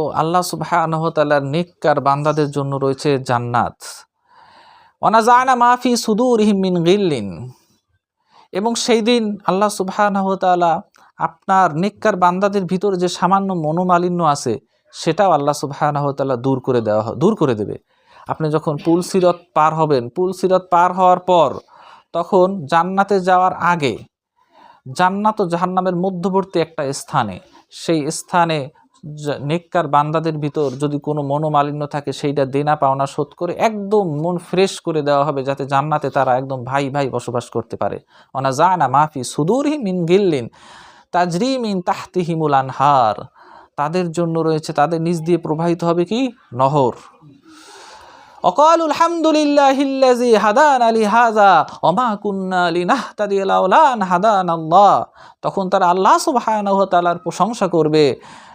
ও আল্লাহ সুবাহর নেককার বান্দাদের জন্য রয়েছে জান্নাত। অনাজানা মাফি সুদুর মিন গিল্লিন। এবং সেই দিন আল্লাহ সুবাহানহতালা আপনার নেককার বান্দাদের ভিতরে যে সামান্য মনোমালিন্য আছে, সেটাও আল্লাহ সুবাহানহতালা দূর করে দেওয়া দূর করে দেবে। আপনি যখন পুল সিরত পার হবেন, পুল সিরত পার হওয়ার পর তখন জান্নাতে যাওয়ার আগে জান্নাত ও জাহান্নামের মধ্যবর্তী একটা স্থানে, সেই স্থানে নেককার বান্দাদের ভিতর যদি কোনো মনোমালিন্য থাকে, সেইটা দেনা পাওনা শোধ করে একদম মন ফ্রেশ করে দেওয়া হবে, যাতে জান্নাতে তারা একদম ভাই ভাই বসবাস করতে পারে। অনা জানা মাফি সুদূরহি মিন গিল্লিন মিন তাহতিহিমুল আনহার। তাদের জন্য রয়েছে, তাদের নিজ দিয়ে প্রবাহিত হবে কি? নহর। অকাল আলহামদুলিল্লাহিল্লাজি হাদান আলী হাজা অমা কুন্না আলী লিনাহতাদি লাউলান হাদান আল্লাহ তখন তারা আল্লাহ সুবহানাহু প্রশংসা করবে।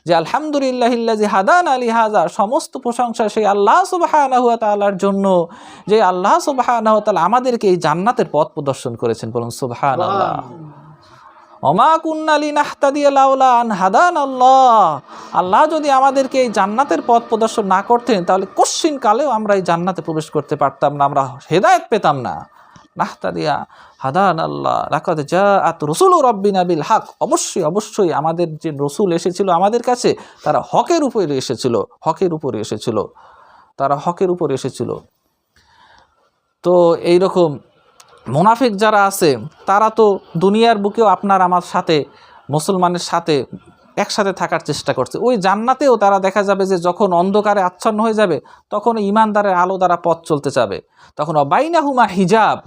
যে আলহামদুলিল্লাহিল্লাজি হাদান আলী হাজা সমস্ত প্রশংসা সেই আল্লাহ সুবহানাহু ওয়া তাআলার জন্য যে আল্লাহ তাআলা আমাদেরকে এই জান্নাতের পথ প্রদর্শন করেছেন বলুন অমা কুন্নালি নাহতাদিয়া লাউলা আন হাদান আল্লাহ আল্লাহ যদি আমাদেরকে এই জান্নাতের পথ প্রদর্শন না করতেন তাহলে কশ্চিন কালেও আমরা এই জান্নাতে প্রবেশ করতে পারতাম না আমরা হেদায়েত পেতাম না। নাহতাদিয়া হাদান আল্লাহ, লাকাদ যা আত রসুল রব্বিনা বিল হক। অবশ্যই অবশ্যই আমাদের যে রসুল এসেছিল আমাদের কাছে, তারা হকের উপরে এসেছিল, হকের উপরে এসেছিল, তারা হকের উপরে এসেছিল। তো এই রকম মুনাফিক যারা আছে, তারা তো দুনিয়ার বুকেও আপনার আমার সাথে, মুসলমানের সাথে একসাথে থাকার চেষ্টা করছে। ওই জান্নাতেও তারা দেখা যাবে যে যখন অন্ধকারে আচ্ছন্ন হয়ে যাবে, তখন ইমানদারের আলো দ্বারা পথ চলতে যাবে। তখন অবাইনা হুমা হিজাব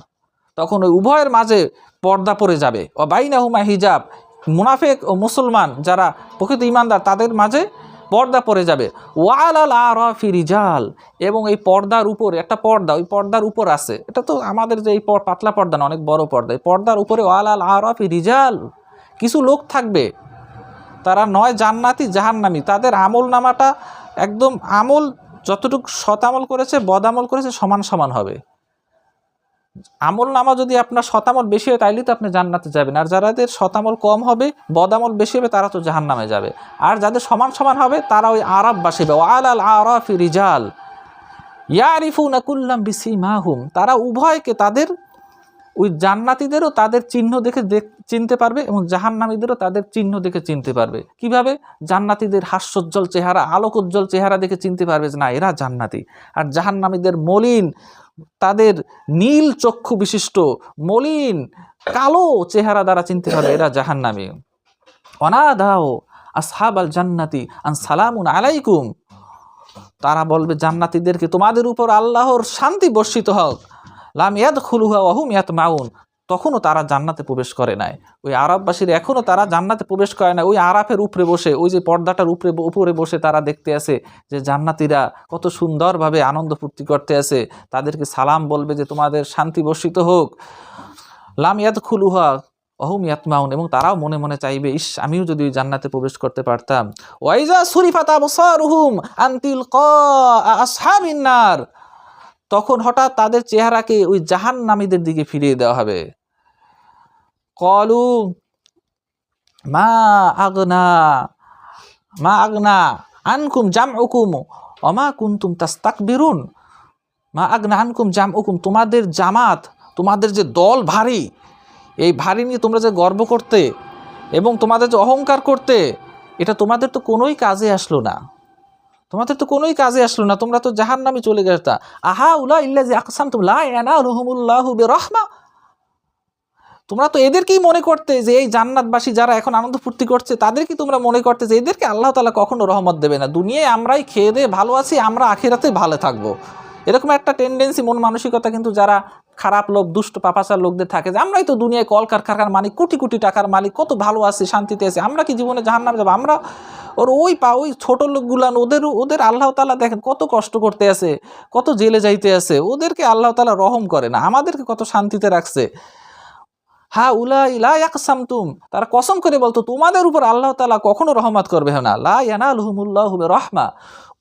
তখন ওই উভয়ের মাঝে পর্দা পড়ে যাবে। অবাইনা হুমা হিজাব। মুনাফেক ও মুসলমান যারা প্রকৃত ইমানদার তাদের মাঝে পর্দা পড়ে যাবে। ওয়াল আল আরফি রিজাল। এবং এই পর্দার উপরে, একটা পর্দা, ওই পর্দার উপর আছে। এটা তো আমাদের যে এই পাতলা পর্দা না, অনেক বড় পর্দা। এই পর্দার উপরে ওয়াল আল আরফি রিজাল। কিছু লোক থাকবে। তারা নয় জান্নাতি, জাহান্নামি। তাদের আমল নামাটা একদম আমল যতটুকু সৎ আমল করেছে, বদ আমল করেছে, সমান সমান হবে। আমল নামা যদি আপনার শতামল বেশি হয় তাইলে তো আপনি জান্নাতে যাবেন। আর যাদের শতামল কম হবে বদামল বেশি হবে, তারা তো জাহান্নামে যাবে। আর যাদের সমান সমান হবে, তারা ওই আরব বাসিবে ওয়াল আল আরফি রিজাল ইয়ারিফু নাকুল্লাম বিসি মাহুম তারা উভয়কে তাদের ওই জান্নাতীদেরও তাদের চিহ্ন দেখে দেখ- চিনতে পারবে এবং জাহান্নামীদেরও তাদের চিহ্ন দেখে চিনতে পারবে। কীভাবে? জান্নাতীদের হাস্যোজ্জ্বল চেহারা, আলোকোজ্জ্বল চেহারা দেখে চিনতে পারবে যে, না, এরা জান্নাতি। আর জাহান্নামীদের মলিন তাদের নীল চক্ষু বিশিষ্ট, মলিন, কালো চেহারা দ্বারা চিনতে হবে এরা জাহান নামে অনাদাও আসহাব আল জান্নাতি আন সালামুন আলাইকুম। তারা বলবে, জান্নাতিদেরকে তোমাদের উপর আল্লাহর শান্তি বর্ষিত হোক। লাম ইয়াদ খুলুহা ওয়াহুম ইয়াত মাউন তখনও তারা জান্নাতে প্রবেশ করে নাই। ওই আরববাসীর এখনও তারা জান্নাতে প্রবেশ করে না ওই আরাফের উপরে বসে, ওই যে পর্দাটার উপরে উপরে বসে তারা দেখতে আছে যে জান্নাতীরা কত সুন্দরভাবে আনন্দ ফুর্তি করতে আছে। তাদেরকে সালাম বলবে যে, তোমাদের শান্তি বর্ষিত হোক। লাম ইয়াদ খুলুহা অহুম ইয়াতমাউন। এবং তারাও মনে মনে চাইবে, ইস, আমিও যদি ওই জান্নাতে প্রবেশ করতে পারতাম। ওয়াইজা সুরিফাত আবসারুহুম আনতিল আসহাবিন্নার তখন হঠাৎ তাদের চেহারাকে ওই জাহান্নামীদের দিকে ফিরিয়ে দেওয়া হবে। কলু মা আগনা মা আগনা আনকুম জাম উকুম অমা কুন্তুম তাস্তাক বিরুন মা আগনা আনকুম জাম উকুম তোমাদের জামাত, তোমাদের যে দল ভারী, এই ভারী নিয়ে তোমরা যে গর্ব করতে এবং তোমাদের যে অহংকার করতে, এটা তোমাদের তো কোনোই কাজে আসলো না। তোমাদের তো কোনোই কাজে আসলো না। তোমরা তো জাহান নামে চলে গেছা আহা উলা ইল্লা যে আকসাম তুম লাহমুল্লাহু রহমা তোমরা তো এদেরকেই মনে করতে যে এই জান্নাতবাসী যারা এখন আনন্দ ফুর্তি করছে, তাদেরকে তোমরা মনে করতে যে এদেরকে আল্লাহ তালা কখনো রহমত দেবে না। দুনিয়ায় আমরাই খেয়ে দিয়ে ভালো আছি, আমরা আখেরাতে ভালো থাকব। এরকম একটা টেন্ডেন্সি মন মানসিকতা কিন্তু যারা খারাপ লোক, দুষ্ট, পাপাচার লোকদের থাকে যে, আমরাই তো দুনিয়ায় কল কারখানার মালিক, কোটি কোটি টাকার মালিক, কত ভালো আছি, শান্তিতে আছি, আমরা কি জীবনে জাহান্নামে যাব? আমরা ওর ওই পা, ওই ছোট লোকগুলান ওদের ওদের আল্লাহ তালা দেখেন কত কষ্ট করতে আছে, কত জেলে যাইতে আছে, ওদেরকে আল্লাহ তালা রহম করে না, আমাদেরকে কত শান্তিতে রাখছে। হা উলা ইলা ইয়াকসামতুম। তারা কসম করে বলতো তোমাদের উপর আল্লাহ তালা কখনো রহমত করবে না। লা ইয়ানালহুমুল্লাহু রহমা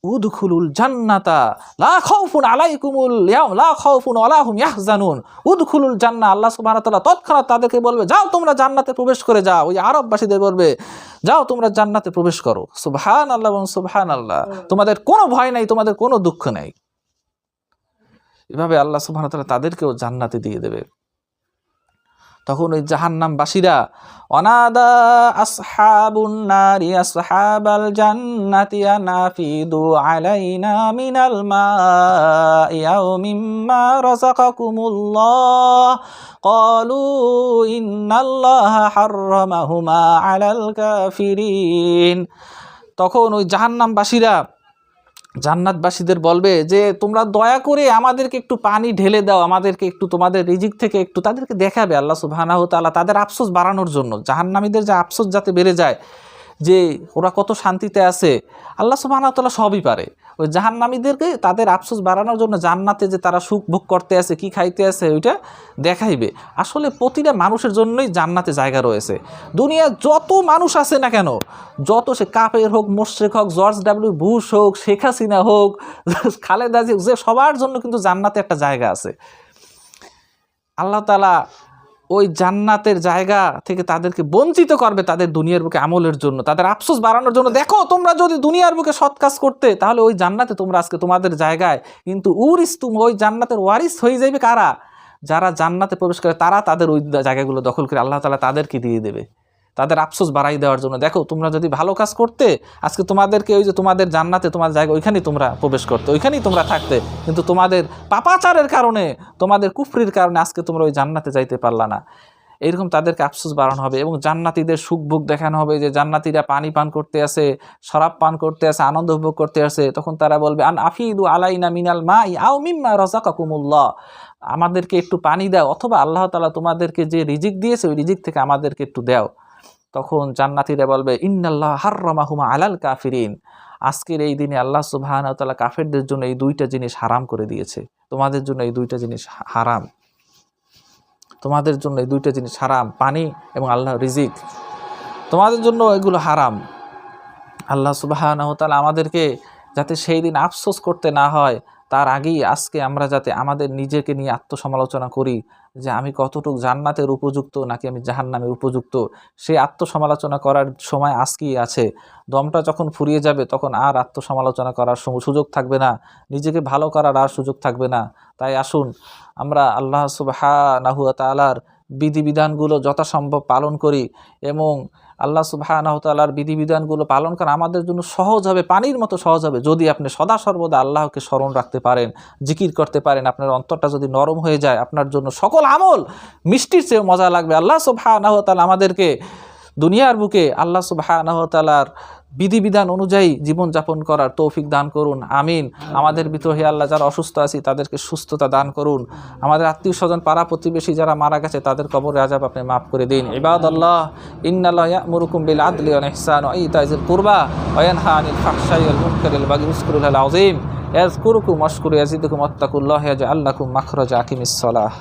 উদখুলুল জান্নাতা। লা খাউফুন আলাইকুমুল ইয়াউম। লা খাউফুন আলাহুম ইয়াহজানুন। উদখুলুল জান্নাহ। আল্লাহ সুবহানাহু ওয়া তাআলা তৎক্ষণাৎ তাদেরকে বলবে যাও তোমরা জান্নাতে প্রবেশ করে যাও। ওই আরববাসীদের বলবে যাও তোমরা জান্নাতে প্রবেশ করো। সুবহানাল্লাহ এবং সুবহানাল্লাহ। তোমাদের কোনো ভয় নাই তোমাদের কোনো দুঃখ নাই। এভাবে আল্লাহ সুবহানাহু ওয়া তাআলা তাদেরকেও জান্নাতে দিয়ে দেবে। তখন ওই জাহান্নামবাসীরা, অনাদা আসহাবুন্নারি আসহাবাল জান্নাতি আনাফিদু আলাইনা মিনাল মা ইয়াও মিম্মা রাযাকাকুমুল্লাহ। ক্বালু ইন্নাল্লাহা হাররামাহুমা আলাল কাফিরিন। তখন ওই জাহান্নামবাসীরা জান্নাতবাসীদের বলবে যে, তোমরা দয়া করে আমাদেরকে একটু পানি ঢেলে দাও, আমাদেরকে একটু তোমাদের রিজিক থেকে একটু তাদেরকে দেখাবে আল্লাহ সুবহানাহু তাআলা তাদের আফসোস বাড়ানোর জন্য। জাহান্নামীদের যে আফসোস যাতে বেড়ে যায় যে ওরা কত শান্তিতে আছে, আল্লাহ সুবহানাহু তাআলা সবই পারে। ওই জাহান্নামীদেরকে তাদের আফসোস বাড়ানোর জন্য জান্নাতে যে তারা সুখ ভোগ করতে আছে, কি খাইতে আছে, ওইটা দেখাইবে। আসলে প্রতিটা মানুষের জন্যই জান্নাতে জায়গা রয়েছে। দুনিয়া যত মানুষ আছে না কেন, যত সে কাপের হোক মোশেক হোক, জর্জ ডাব্লিউ বুশ হোক, শেখ হাসিনা হোক, খালেদা যে সবার জন্য কিন্তু জান্নাতে একটা জায়গা আছে। আল্লাহ তালা ওই জান্নাতের জায়গা থেকে তাদেরকে বঞ্চিত করবে তাদের দুনিয়ার বুকে আমলের জন্য। তাদের আফসোস বাড়ানোর জন্য। দেখো, তোমরা যদি দুনিয়ার বুকে সৎ কাজ করতে, তাহলে ওই জান্নাতে তোমরা আজকে তোমাদের জায়গায় কিন্তু উরিস তুমি, ওই জান্নাতের ওয়ারিস হয়ে যাবে কারা? যারা জান্নাতে প্রবেশ করে, তারা তাদের ওই জায়গাগুলো দখল করে আল্লাহ তালা তাদেরকে দিয়ে দেবে। তাদের আফসোস বাড়াই দেওয়ার জন্য। দেখো, তোমরা যদি ভালো কাজ করতে, আজকে তোমাদেরকে ওই যে তোমাদের জান্নাতে তোমার জায়গা, ওইখানেই তোমরা প্রবেশ করতে, ওইখানেই তোমরা থাকতে। কিন্তু তোমাদের পাপাচারের কারণে, তোমাদের কুফরির কারণে আজকে তোমরা ওই জান্নাতে যাইতে পারলা না। এরকম তাদেরকে আফসোস বাড়ানো হবে এবং জান্নাতীদের সুখ ভোগ দেখানো হবে যে জান্নাতীরা পানি পান করতে আসে, শরাব পান করতে আসে, আনন্দ উপভোগ করতে আসে। তখন তারা বলবে, আন আফিদু আলাইনা মিনাল মা আও মিম্মা রাজাকাকুমুল্লাহ। আমাদেরকে একটু পানি দাও, অথবা আল্লাহ তালা তোমাদেরকে যে রিজিক দিয়েছে, ওই রিজিক থেকে আমাদেরকে একটু দাও। তখন জান্নাতীরা বলবে, ইন্নাল্লাহ হার্রামাহুমা আলাল কাফিরিন। আজকের এই দিনে আল্লাহ তাআলা কাফেরদের জন্য এই দুইটা জিনিস হারাম করে দিয়েছে। তোমাদের জন্য এই দুইটা জিনিস হারাম। তোমাদের জন্য এই দুইটা জিনিস হারাম। পানি এবং আল্লাহ রিজিক। তোমাদের জন্য এগুলো হারাম। আল্লাহ সুবহানাহু ওয়া তাআলা আমাদেরকে যাতে সেই দিন আফসোস করতে না হয় তার আগেই আজকে আমরা যাতে আমাদের নিজেকে নিয়ে আত্মসমালোচনা করি যে আমি কতটুকু জান্নাতের উপযুক্ত নাকি আমি জাহান্নামের উপযুক্ত, সে আত্মসমালোচনা করার সময় আজকেই আছে। দমটা যখন ফুরিয়ে যাবে তখন আর আত্মসমালোচনা করার সুযোগ থাকবে না। নিজেকে ভালো করার আর সুযোগ থাকবে না। তাই আসুন, আমরা আল্লাহ সুবাহ নাহুয়া তাআলার বিধিবিধানগুলো যথাসম্ভব পালন করি এবং আল্লাহ সুবহানাহু তাআলার বিধিবিধানগুলো পালন করা আমাদের জন্য সহজ হবে, পানির মতো সহজ হবে। যদি আপনি সদা সর্বদা আল্লাহকে স্মরণ রাখতে পারেন, জিকির করতে পারেন, আপনার অন্তরটা যদি নরম হয়ে যায়, আপনার জন্য সকল আমল মিষ্টির চেয়ে মজা লাগবে। আল্লাহ সুবহানাহু তাআলা আমাদেরকে দুনিয়ার বুকে আল্লাহ সুবহানাহু তাআলার বিধিবিধান অনুযায়ী জীবনযাপন করার তৌফিক দান করুন আমিন। আমাদের ভিতর হে আল্লাহ যারা অসুস্থ আছি তাদেরকে সুস্থতা দান করুন। আমাদের আত্মীয় স্বজন পাড়া প্রতিবেশী যারা মারা গেছে তাদের কবরে আজাব আপনি মাফ করে দিন। ইবাদ আল্লাহ ইন্নাল্লাহ ইয়ামুরুকুম বিল আদলি ইহসান ইতাইজিল কুরবা ওয়া ইয়ানহা আনিল ফাহশাই ওয়াল মুনকারিল বাগি উযকুরুল আযীম। ইয়াযকুরুকুম ওয়াশকুরু ইয়াজিদুকুম ওয়াত্তাকুল্লাহ ইয়াজআল লাকুম মাখরাজা আকিমিস সালাহ।